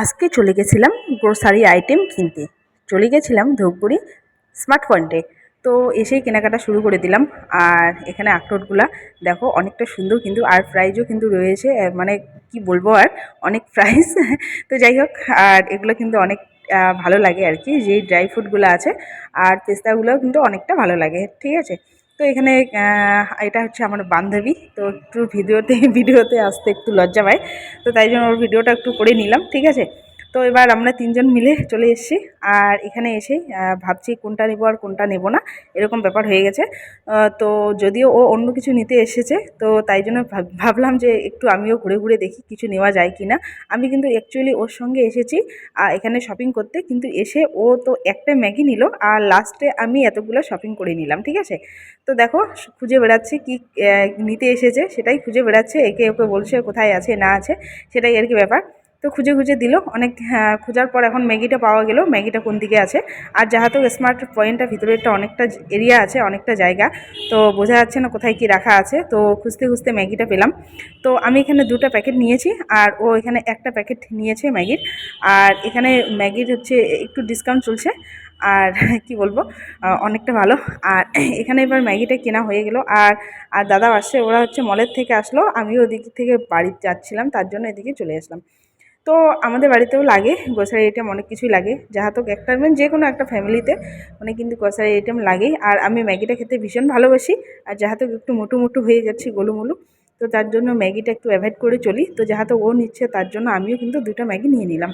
আজকে চলে গেছিলাম গ্রোসারি আইটেম কিনতে। চলে গেছিলাম ধূপগুড়ি স্মার্ট পয়েন্টে তো এসেই কেনাকাটা শুরু করে দিলাম। আর এখানে আখরোটগুলা দেখো অনেকটা সুন্দর কিন্তু আর প্রাইজও কিন্তু রয়েছে মানে কি বলব আর, অনেক প্রাইস তো যাই হোক, আর এগুলো কিন্তু অনেক ভালো লাগে আর কি। যেই ড্রাই ফ্রুটগুলো আছে, আর পেস্তাগুলোও কিন্তু অনেকটা ভালো লাগে, ঠিক আছে? তো এখানে এটা হচ্ছে আমার বান্ধবী। তো একটু ভিডিওতে ভিডিওতে আসতে একটু লজ্জা পায়। তো তাই জন্য ওর ভিডিওটা একটু করে নিলাম, ঠিক আছে? তো এবার আমরা তিনজন মিলে চলে এসেছি আর এখানে আহ, ভাবছি কোনটা নেব আর কোনটা নেব না এরকম ব্যাপার হয়ে গেছে। তো যদিও ও অন্য কিছু নিতে এসেছে তো তাই জন্য ভাব- ভাবলাম যে একটু আমিও ঘুরে ঘুরে দেখি কিছু নেওয়া যায় কি না আমি কিন্তু অ্যাকচুয়ালি ওর সঙ্গে এসেছি এখানে শপিং করতে কিন্তু এসে ও তো একটা ম্যাগি নিল আর লাস্টে আমি এতগুলো শপিং করে নিলাম ঠিক আছে? তো দেখো খুঁজে বেড়াচ্ছি কি নিতে এসেছে সেটাই খুঁজে বেড়াচ্ছে একে ওকে বলছে কোথায় আছে না আছে সেটাই আর কি ব্যাপার। তো খুঁজে খুঁজে দিল। অনেক হ্যাঁ, খোঁজার পর এখন ম্যাগিটা পাওয়া গেল। ম্যাগিটা কোন দিকে আছে? আর যেহেতু স্মার্ট পয়েন্টটা ভিতরে একটা অনেকটা এরিয়া আছে অনেকটা জায়গা তো বোঝা যাচ্ছে না কোথায় কি রাখা আছে। তো খুঁজতে খুঁজতে ম্যাগিটা পেলাম। তো আমি এখানে দুটো প্যাকেট নিয়েছি আর ও এখানে একটা প্যাকেট নিয়েছে ম্যাগির। আর এখানে ম্যাগির হচ্ছে একটু ডিসকাউন্ট চলছে আর কি বলব অনেকটা ভালো। আর এখানে এবার ম্যাগিটা কেনা হয়ে গেল। আর আর দাদা আসছে ওরা হচ্ছে মলের থেকে আসলো। আমিও ওদিক থেকে বাড়ি যাচ্ছিলাম তার জন্য এদিকে চলে আসলাম। তো আমাদের বাড়িতেও লাগে গ্রোসারি আইটেম অনেক কিছুই লাগে। যাহাতো একটা মানে যে কোনো একটা ফ্যামিলিতে মানে কিন্তু গ্রোসারি আইটেম লাগেই। আর আমি ম্যাগিটা খেতে ভীষণ ভালোবাসি, আর যাহাতো একটু মোটু মোটু হয়ে যাচ্ছি গোলুমুলু তো তার জন্য ম্যাগিটা একটু অ্যাভয়েড করে চলি। তো যাহাতো ও নিচ্ছে, তার জন্য আমিও কিন্তু দুটো ম্যাগি নিয়ে নিলাম।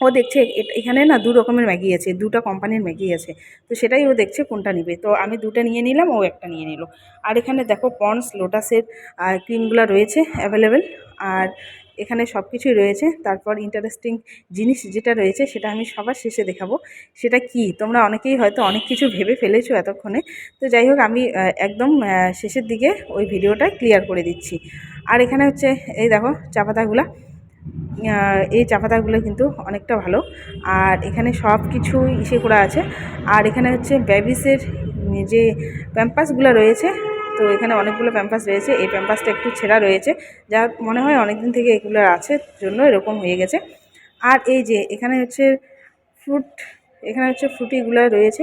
ও দেখছে এখানে না দু রকমের ম্যাগি আছে, দুটো কোম্পানির ম্যাগি আছে। তো সেটাই ও দেখছে কোনটা নেবে। তো আমি দুটো নিয়ে নিলাম, ও একটা নিয়ে নিল। আর এখানে দেখো পন্স লোটাসের ক্রিমগুলো রয়েছে অ্যাভেলেবেল আর এখানে সব কিছুই রয়েছে। তারপর ইন্টারেস্টিং জিনিস যেটা রয়েছে সেটা আমি সবার শেষে দেখাবো। সেটা কি? তোমরা অনেকেই হয়তো অনেক কিছু ভেবে ফেলেছো এতক্ষণে। তো যাই হোক, আমি একদম শেষের দিকে ওই ভিডিওটা ক্লিয়ার করে দিচ্ছি। আর এখানে হচ্ছে, এই দেখো চা পাতাগুলা এই চা পাতাগুলো কিন্তু অনেকটা ভালো। আর এখানে সব কিছুই ইসে করা আছে। আর এখানে হচ্ছে ব্যাবিসের যে প্যাম্পাসগুলো রয়েছে তো এখানে অনেকগুলো প্যাম্পাস রয়েছে। এই প্যাম্পাসটা একটু ছেঁড়া রয়েছে। যা মনে হয় অনেক দিন থেকে এগুলো আছে, জন্য এরকম হয়ে গেছে। আর এই যে, এখানে হচ্ছে ফ্রুট এখানে হচ্ছে ফ্রুটিগুলো রয়েছে।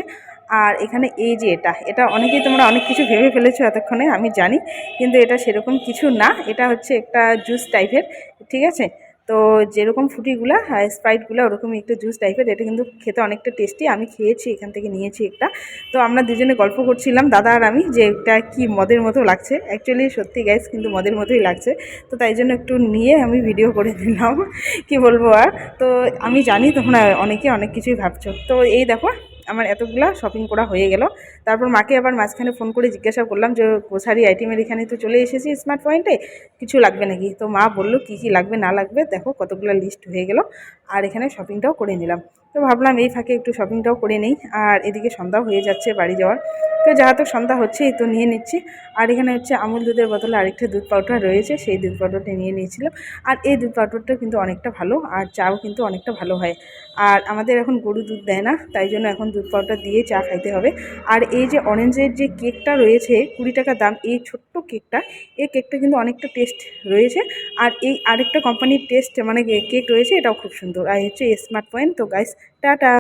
আর এখানে এই যে এটা এটা অনেকেই তোমরা অনেক কিছু ভেবে ফেলেছো এতক্ষণে, আমি জানি। কিন্তু এটা সেরকম কিছু না। এটা হচ্ছে একটা জুস টাইপের ঠিক আছে? তো যেরকম ফ্রুটিগুলো স্প্রাইটগুলো, ওরকমই একটু জুস টাইপের এটা কিন্তু খেতে অনেকটা টেস্টি আমি খেয়েছি, এখান থেকে নিয়েছি একটা। তো আমরা দুজনে গল্প করছিলাম, দাদা আর আমি, যে এটা কি মদের মতো লাগছে। অ্যাকচুয়ালি সত্যি গ্যাস কিন্তু মদের মতোই লাগছে। তো তাই জন্য একটু নিয়ে আমি ভিডিও করে দিলাম, কি বলব আর? তো আমি জানি তোমরা অনেকে অনেক কিছুই ভাবছ। তো এই দেখো আমার এতগুলো শপিং করা হয়ে গেল। তারপর মাকে আবার মাঝখানে ফোন করে জিজ্ঞাসা করলাম যে গ্রোসারি আইটেমের এখানে তো চলে এসেছি স্মার্ট পয়েন্টে কিছু লাগবে নাকি? তো মা বলল, কি কি লাগবে, না লাগবে? দেখো কতগুলো লিস্ট হয়ে গেল। আর এখানে শপিংটাও করে নিলাম। তো ভাবলাম এই ফাঁকে একটু শপিংটাও করে নিই। আর এদিকে সন্ধ্যাও হয়ে যাচ্ছে বাড়ি যাওয়ার। তো যাহাতো সন্ধ্যা হচ্ছেই তো নিয়ে নিচ্ছি। আর এখানে হচ্ছে আমুল দুধের বদলে আরেকটা দুধ পাউডার রয়েছে, সেই দুধ পাউডারটা নিয়ে নিয়েছিলাম। আর এই দুধ পাউডারটা কিন্তু অনেকটা ভালো, আর চাও কিন্তু অনেকটা ভালো হয়। আর আমাদের এখন গরু দুধ দেয় না, তাই জন্য এখন দুধ পাউডার দিয়ে চা খাইতে হবে। আর এই যে অরেঞ্জের যে কেকটা রয়েছে, কুড়ি টাকা দাম, এই ছোট্ট কেকটা এই কেকটা কিন্তু অনেকটা টেস্ট রয়েছে। আর এই আরেকটা কোম্পানির টেস্ট মানে কেক রয়েছে, এটাও খুব সুন্দর। আর হচ্ছে স্মার্ট পয়েন্ট তো গাইস টাটা!